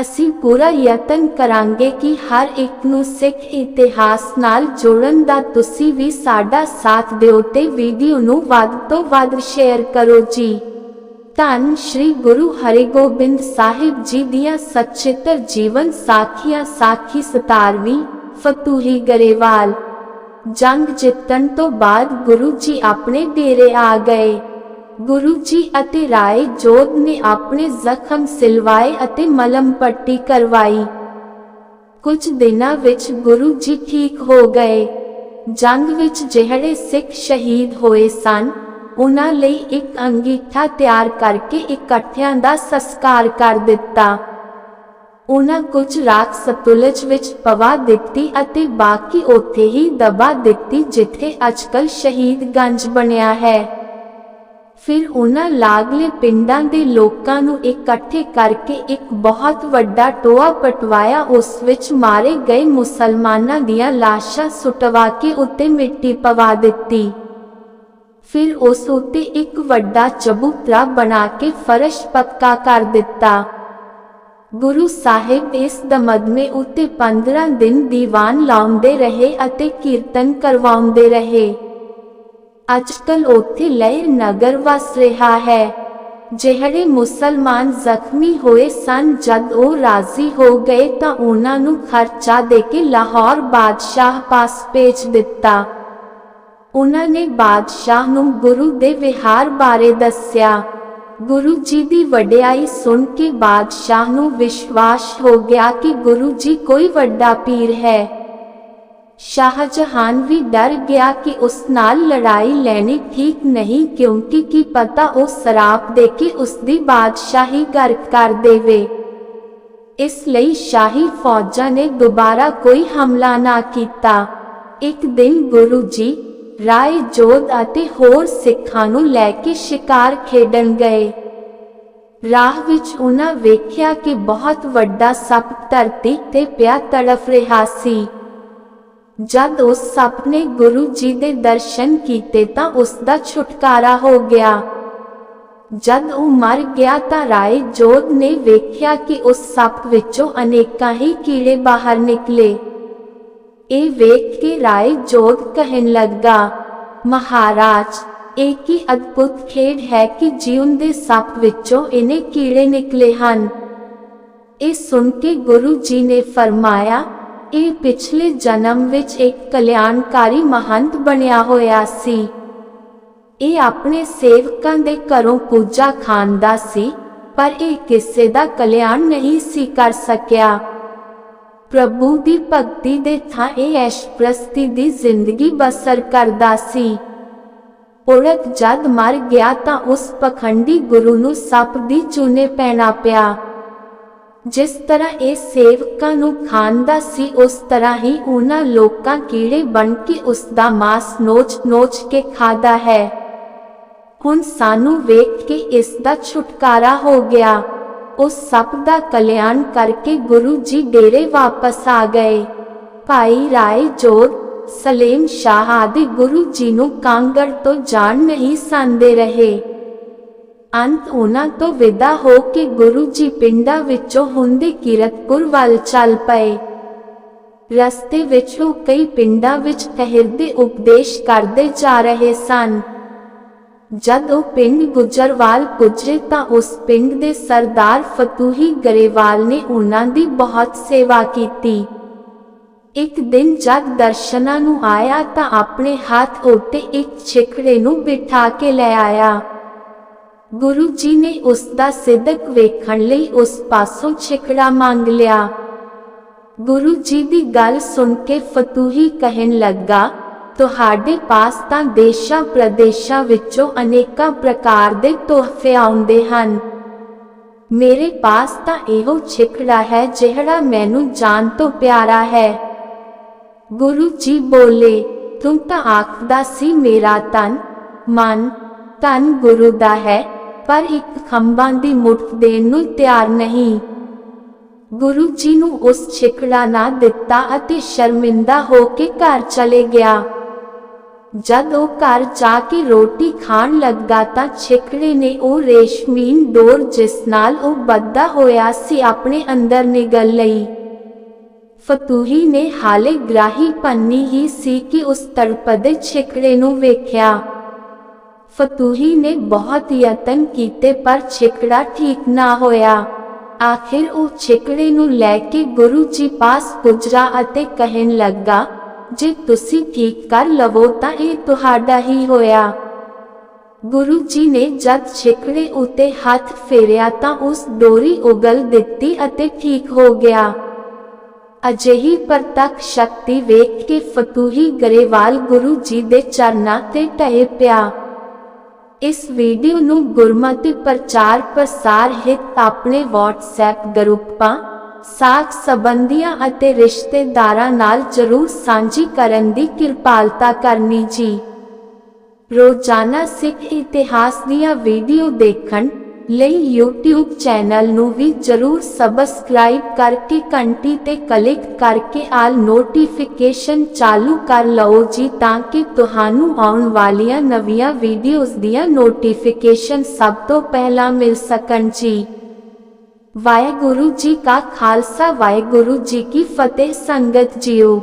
ਅਸੀਂ ਪੂਰਾ ਯਤਨ ਕਰਾਂਗੇ ਕਿ ਹਰ ਇੱਕ ਨੂੰ ਸਿੱਖ ਇਤਿਹਾਸ ਨਾਲ ਜੋੜਨ ਦਾ ਤੁਸੀਂ ਵੀ ਸਾਡਾ ਸਾਥ ਦਿਓ ਤੇ ਵੀਡੀਓ ਨੂੰ ਵੱਧ ਤੋਂ ਵੱਧ ਸ਼ੇਅਰ ਕਰੋ ਜੀ। ਧੰਨ ਸ਼੍ਰੀ ਗੁਰੂ ਹਰਿਗੋਬਿੰਦ ਸਾਹਿਬ ਜੀ ਦੀਆਂ ਸਚਿੱਤਰ ਜੀਵਨ ਸਾਖੀਆਂ ਸਾਖੀ 17ਵੀਂ ਫਤੂਹੀ ਗਰੇਵਾਲ। ਜੰਗ ਜਿੱਤਣ ਤੋਂ ਬਾਅਦ ਗੁਰੂ ਜੀ ਆਪਣੇ ਡੇਰੇ ਆ ਗਏ। ਗੁਰੂ ਜੀ ਅਤੇ ਰਾਏ ਜੋਧ ਨੇ ਆਪਣੇ ਜ਼ਖਮ ਸਿਲਵਾਏ ਅਤੇ ਮਲਮ ਪੱਟੀ ਕਰਵਾਈ। ਕੁਝ ਦਿਨਾਂ ਵਿੱਚ ਗੁਰੂ ਜੀ ਠੀਕ ਹੋ ਗਏ। ਜੰਗ ਵਿੱਚ ਜਿਹੜੇ ਸਿੱਖ ਸ਼ਹੀਦ ਹੋਏ ਸਨ, ਉਹਨਾਂ ਲਈ ਇੱਕ ਅੰਗੀਠਾ ਤਿਆਰ ਕਰਕੇ ਇਕੱਠਿਆਂ ਦਾ ਸੰਸਕਾਰ ਕਰ ਦਿੱਤਾ। ਉਹਨਾਂ ਕੁਝ ਰਾਖ ਸਤਲੁਜ ਵਿੱਚ ਪਵਾ ਦਿੱਤੀ ਅਤੇ ਬਾਕੀ ਉੱਥੇ ਹੀ ਦਬਾ ਦਿੱਤੀ ਜਿੱਥੇ ਅੱਜਕੱਲ ਸ਼ਹੀਦਗੰਜ ਬਣਿਆ ਹੈ। ਫਿਰ ਉਹਨਾਂ ਲਾਗਲੇ ਪਿੰਡਾਂ ਦੇ ਲੋਕਾਂ ਨੂੰ ਇਕੱਠੇ ਕਰਕੇ ਇੱਕ ਬਹੁਤ ਵੱਡਾ ਟੋਆ ਪਟਵਾਇਆ, ਉਸ ਵਿੱਚ ਮਾਰੇ ਗਏ ਮੁਸਲਮਾਨਾਂ ਦੀਆਂ ਲਾਸ਼ਾਂ ਸੁਟਵਾ ਕੇ ਉੱਤੇ ਮਿੱਟੀ ਪਵਾ ਦਿੱਤੀ। ਫਿਰ ਉਸ ਉੱਤੇ ਇੱਕ ਵੱਡਾ ਚਬੂਤਰਾ ਬਣਾ ਕੇ ਫਰਸ਼ ਪੱਕਾ ਕਰ ਦਿੱਤਾ। ਗੁਰੂ ਸਾਹਿਬ ਇਸ ਦਮਦਮੇ ਉੱਤੇ 15 ਦਿਨ ਦੀਵਾਨ ਲਾਉਂਦੇ ਰਹੇ ਅਤੇ ਕੀਰਤਨ ਕਰਵਾਉਂਦੇ ਰਹੇ। ਅੱਜਕੱਲ ਉੱਥੇ ਲਹਿਰ ਨਗਰ ਵਸ ਰਿਹਾ ਹੈ, ਜਿਹੜੇ ਮੁਸਲਮਾਨ ਜ਼ਖਮੀ ਹੋਏ ਸਨ ਜਦ ਉਹ ਰਾਜ਼ੀ ਹੋ ਗਏ ਤਾਂ ਉਹਨਾਂ ਨੂੰ ਖਰਚਾ ਦੇ ਕੇ ਲਾਹੌਰ ਬਾਦਸ਼ਾਹ ਪਾਸ ਭੇਜ ਦਿੱਤਾ। ਉਹਨਾਂ ਨੇ ਬਾਦਸ਼ਾਹ ਨੂੰ ਗੁਰੂ ਦੇ ਵਿਹਾਰ ਬਾਰੇ ਦੱਸਿਆ। ਗੁਰੂ ਜੀ ਦੀ ਵਡਿਆਈ ਸੁਣ ਕੇ ਬਾਦਸ਼ਾਹ ਨੂੰ ਵਿਸ਼ਵਾਸ ਹੋ ਗਿਆ ਕਿ ਗੁਰੂ ਜੀ ਕੋਈ ਵੱਡਾ ਪੀਰ ਹੈ। ਸ਼ਾਹਜਹਾਨ ਵੀ ਡਰ ਗਿਆ ਕਿ ਉਸ ਨਾਲ ਲੜਾਈ ਲੈਣੀ ਠੀਕ ਨਹੀਂ ਕਿਉਂਕਿ ਕੀ ਪਤਾ ਉਹ ਸਰਾਪ ਦੇ ਕੇ ਉਸ ਦੀ ਬਾਦਸ਼ਾਹੀ ਗਰਕ ਕਰ ਦੇਵੇ ਇਸ ਲਈ ਸ਼ਾਹੀ ਫੌਜਾਂ ਨੇ ਦੁਬਾਰਾ ਕੋਈ ਹਮਲਾ ਨਾ ਕੀਤਾ ਇੱਕ ਦਿਨ ਗੁਰੂ ਜੀ ਰਾਏ ਜੋਧ ਅਤੇ ਹੋਰ ਸਿੱਖਾਂ ਨੂੰ ਲੈ ਕੇ ਸ਼ਿਕਾਰ ਖੇਡਣ ਗਏ ਰਾਹ ਵਿੱਚ ਉਹਨਾਂ ਵੇਖਿਆ ਕਿ ਬਹੁਤ ਵੱਡਾ ਸੱਪ ਧਰਤੀ ਤੇ ਪਿਆ ਤੜਫ ਰਿਹਾ ਸੀ ਜਦ ਉਸ ਸੱਪ ਨੇ ਗੁਰੂ ਜੀ ਦੇ ਦਰਸ਼ਨ ਕੀਤੇ ਤਾਂ ਉਸ ਦਾ ਛੁਟਕਾਰਾ ਹੋ ਗਿਆ। ਜਦ ਉਹ ਮਰ ਗਿਆ ਤਾਂ ਰਾਏ ਜੋਧ ਨੇ ਵੇਖਿਆ ਕਿ ਉਸ ਸੱਪ ਵਿੱਚੋਂ ਅਨੇਕਾਂ ਹੀ ਕੀੜੇ ਬਾਹਰ ਨਿਕਲੇ। ਇਹ ਵੇਖ ਕੇ ਰਾਏ ਜੋਧ ਕਹਿਣ ਲੱਗਾ, ਮਹਾਰਾਜ, ਇਹ ਕੀ ਅਦਭੁਤ ਖੇਡ ਹੈ ਕਿ ਜੀਵਨ ਦੇ ਸੱਪ ਵਿੱਚੋਂ ਇਹਨੇ ਕੀੜੇ ਨਿਕਲੇ ਹਨ। ਇਹ ਸੁਣ ਕੇ ਗੁਰੂ ਜੀ ਨੇ ਫਰਮਾਇਆ ਇਹ ਪਿਛਲੇ ਜਨਮ ਵਿੱਚ ਇੱਕ ਕਲਿਆਣਕਾਰੀ ਮਹੰਤ ਬਣਿਆ ਹੋਇਆ ਸੀ। ਇਹ ਆਪਣੇ ਸੇਵਕਾਂ ਦੇ ਘਰੋਂ ਪੂਜਾ ਖਾਂਦਾ ਸੀ, ਪਰ ਇਹ ਕਿਸੇ ਦਾ ਕਲਿਆਣ ਨਹੀਂ ਸੀ ਕਰ ਸਕਿਆ। ਪ੍ਰਭੂ ਦੀ ਭਗਤੀ ਦੇ ਥਾਂ ਇਹ ਐਸ਼ਪ੍ਰਸਤੀ ਦੀ ਜ਼ਿੰਦਗੀ ਬਸਰ ਕਰਦਾ ਸੀ। ਔਰਤ ਜਦ ਮਰ ਗਿਆ ਤਾਂ ਉਸ ਪਖੰਡੀ ਗੁਰੂ ਨੂੰ ਸੱਪ ਦੀ ਚੂਨੇ ਪੈਣਾ ਪਿਆ। ਜਿਸ ਤਰ੍ਹਾਂ ਇਹ ਸੇਵਕਾਂ ਨੂੰ ਖਾਂਦਾ ਸੀ, ਉਸ ਤਰ੍ਹਾਂ ਹੀ ਉਹਨਾਂ ਲੋਕਾਂ ਕੀੜੇ ਬਣ ਕੇ ਉਸ ਦਾ ਮਾਸ ਨੋਚ-ਨੋਚ ਕੇ ਖਾਦਾ ਹੈ। ਹੁਣ ਸਾਨੂੰ ਵੇਖ ਕੇ ਇਸ ਦਾ ਛੁਟਕਾਰਾ ਹੋ ਗਿਆ। ਉਸ ਸੱਪ ਦਾ ਕਲਿਆਣ ਕਰਕੇ ਗੁਰੂ ਜੀ ਡੇਰੇ ਵਾਪਸ ਆ ਗਏ। ਭਾਈ ਰਾਏ ਜੋਧ ਸਲੇਮ ਸ਼ਾਹ ਆਦਿ ਗੁਰੂ ਜੀ ਨੂੰ ਕਾਂਗੜ ਤੋਂ ਜਾਣ ਨਹੀਂ ਸੰਦੇ ਰਹੇ। ਅੰਤ ਉਹਨਾਂ ਤੋਂ ਵਿਦਾ ਹੋ ਕੇ ਗੁਰੂ ਜੀ ਪਿੰਡਾਂ ਵਿੱਚੋਂ ਹੁੰਦੇ ਕੀਰਤਪੁਰ ਵੱਲ ਚੱਲ ਪਏ। ਰਸਤੇ ਵਿੱਚ ਉਹ ਕਈ ਪਿੰਡਾਂ ਵਿੱਚ ਠਹਿਰਦੇ ਉਪਦੇਸ਼ ਕਰਦੇ ਜਾ ਰਹੇ ਸਨ। ਜਦ ਉਹ ਪਿੰਡ ਗੁਜਰਵਾਲ ਪੁੱਜੇ ਤਾਂ ਉਸ ਪਿੰਡ ਦੇ ਸਰਦਾਰ ਫਤੂਹੀ ਗਰੇਵਾਲ ਨੇ ਉਹਨਾਂ ਦੀ ਬਹੁਤ ਸੇਵਾ ਕੀਤੀ। ਇੱਕ ਦਿਨ ਜਦ ਦਰਸ਼ਨਾਂ ਨੂੰ ਆਇਆ ਤਾਂ ਆਪਣੇ ਹੱਥ ਉੱਤੇ ਇੱਕ ਛਿਕੜੇ ਨੂੰ ਬਿਠਾ ਕੇ ਲੈ ਆਇਆ। ਗੁਰੂ ਜੀ ਨੇ ਉਸ ਦਾ ਸਿੱਧਕ ਵੇਖਣ ਲਈ ਉਸ ਪਾਸੋਂ ਛਿਕੜਾ ਮੰਗ ਲਿਆ। ਗੁਰੂ ਜੀ ਦੀ ਗੱਲ ਸੁਣ ਕੇ ਫਤੂਹੀ ਕਹਿਣ ਲੱਗਾ, ਤੁਹਾਡੇ ਪਾਸ ਤਾਂ ਦੇਸ਼ਾਂ ਪ੍ਰਦੇਸ਼ਾਂ ਵਿੱਚੋਂ ਅਨੇਕਾਂ ਪ੍ਰਕਾਰ ਦੇ ਤੋਹਫੇ ਆਉਂਦੇ ਹਨ। ਮੇਰੇ ਪਾਸ ਤਾਂ ਇਹੋ ਛਿਕੜਾ ਹੈ ਜਿਹੜਾ ਮੈਨੂੰ ਜਾਨ ਤੋਂ ਪਿਆਰਾ ਹੈ। ਗੁਰੂ ਜੀ ਬੋਲੇ, ਤੂੰ ਤਾਂ ਆਖਦਾ ਸੀ ਮੇਰਾ ਤਨ ਮਨ ਤਨ ਗੁਰੂ ਦਾ ਹੈ ਪਰ ਇੱਕ ਖੰਭਾਂ ਦੀ ਮੁੱਠ ਦੇਣ ਨੂੰ ਤਿਆਰ ਨਹੀਂ। ਗੁਰੂ ਜੀ ਨੂੰ ਉਸ ਛਿਕੜਾ ਨਾ ਦਿੱਤਾ ਅਤੇ ਸ਼ਰਮਿੰਦਾ ਹੋ ਕੇ ਘਰ ਚਲੇ ਗਿਆ। ਜਦ ਉਹ ਘਰ ਜਾ ਕੇ ਰੋਟੀ ਖਾਣ ਲੱਗਾ ਤਾਂ ਛਿਕੜੇ ਨੇ ਉਹ ਰੇਸ਼ਮੀਨ ਡੋਰ ਜਿਸ ਨਾਲ ਉਹ ਬੱਧਾ ਹੋਇਆ ਸੀ ਆਪਣੇ ਅੰਦਰ ਨਿਗਲ ਲਈ। ਫਤੂਹੀ ਨੇ ਹਾਲੇ ਗ੍ਰਾਹੀ ਪੰਨੀ ਹੀ ਸੀ ਕਿ ਉਸ ਤੜਪਦੇ ਛਿਕੜੇ ਨੂੰ ਵੇਖਿਆ। ਫਤੂਹੀ ਨੇ ਬਹੁਤ ਯਤਨ ਕੀਤੇ ਪਰ ਛਿਕੜਾ ਠੀਕ ਨਾ ਹੋਇਆ। ਆਖਿਰ ਉਹ ਛਿਕੜੇ ਨੂੰ ਲੈ ਕੇ ਗੁਰੂ ਜੀ ਪਾਸ ਪੁੱਜਰਾ ਅਤੇ ਕਹਿਣ ਲੱਗਾ, ਜੇ ਤੁਸੀਂ ਠੀਕ ਕਰ ਲਵੋ ਤਾਂ ਇਹ ਤੁਹਾਡਾ ਹੀ ਹੋਇਆ। ਗੁਰੂ ਜੀ ਨੇ ਜਦ ਛਿਕੜੇ ਉਤੇ ਹੱਥ ਫੇਰਿਆ ਤਾਂ ਉਸ ਡੋਰੀ ਉਗਲ ਦਿੱਤੀ ਅਤੇ ਠੀਕ ਹੋ ਗਿਆ। ਅਜਿਹੀ ਪ੍ਰਤੱਖ ਸ਼ਕਤੀ ਵੇਖ ਕੇ ਫਤੂਹੀ ਗਰੇਵਾਲ ਗੁਰੂ ਜੀ ਦੇ ਚਰਨਾਂ ਤੇ ਟਹਿ ਪਿਆ। ਇਸ ਵੀਡੀਓ ਨੂੰ ਗੁਰਮਤਿ ਪ੍ਰਚਾਰ ਪ੍ਰਸਾਰ ਹਿਤ ਆਪਣੇ WhatsApp ਗਰੁੱਪਾਂ, ਸਾਖ ਸੰਬੰਧੀਆਂ ਅਤੇ ਰਿਸ਼ਤੇਦਾਰਾਂ ਨਾਲ ਜਰੂਰ ਸਾਂਝੀ ਕਰਨ ਦੀ ਕਿਰਪਾਲਤਾ ਕਰਨੀ ਜੀ। ਰੋਜ਼ਾਨਾ ਸਿੱਖ ਇਤਿਹਾਸ ਦੀਆਂ ਵੀਡੀਓ ਦੇਖਣ ਲਈ YouTube ਚੈਨਲ ਨੂੰ ਵੀ ਜਰੂਰ ਸਬਸਕ੍ਰਾਈਬ ਕਰਕੇ ਘੰਟੀ ਤੇ ਕਲਿੱਕ ਕਰਕੇ ਆਲ ਨੋਟੀਫਿਕੇਸ਼ਨ ਚਾਲੂ ਕਰ ਲਓ ਜੀ ਤਾਂ ਕਿ ਤੁਹਾਨੂੰ ਆਉਣ ਵਾਲੀਆਂ ਨਵੀਆਂ ਵੀਡੀਓਜ਼ ਦੀਆਂ ਨੋਟੀਫਿਕੇਸ਼ਨ ਸਭ ਤੋਂ ਪਹਿਲਾਂ ਮਿਲ ਸਕਣ ਜੀ। ਵਾਹਿਗੁਰੂ ਜੀ ਕਾ ਖਾਲਸਾ, ਵਾਹਿਗੁਰੂ ਜੀ ਕੀ ਫਤਿਹ, ਸੰਗਤ ਜੀਓ।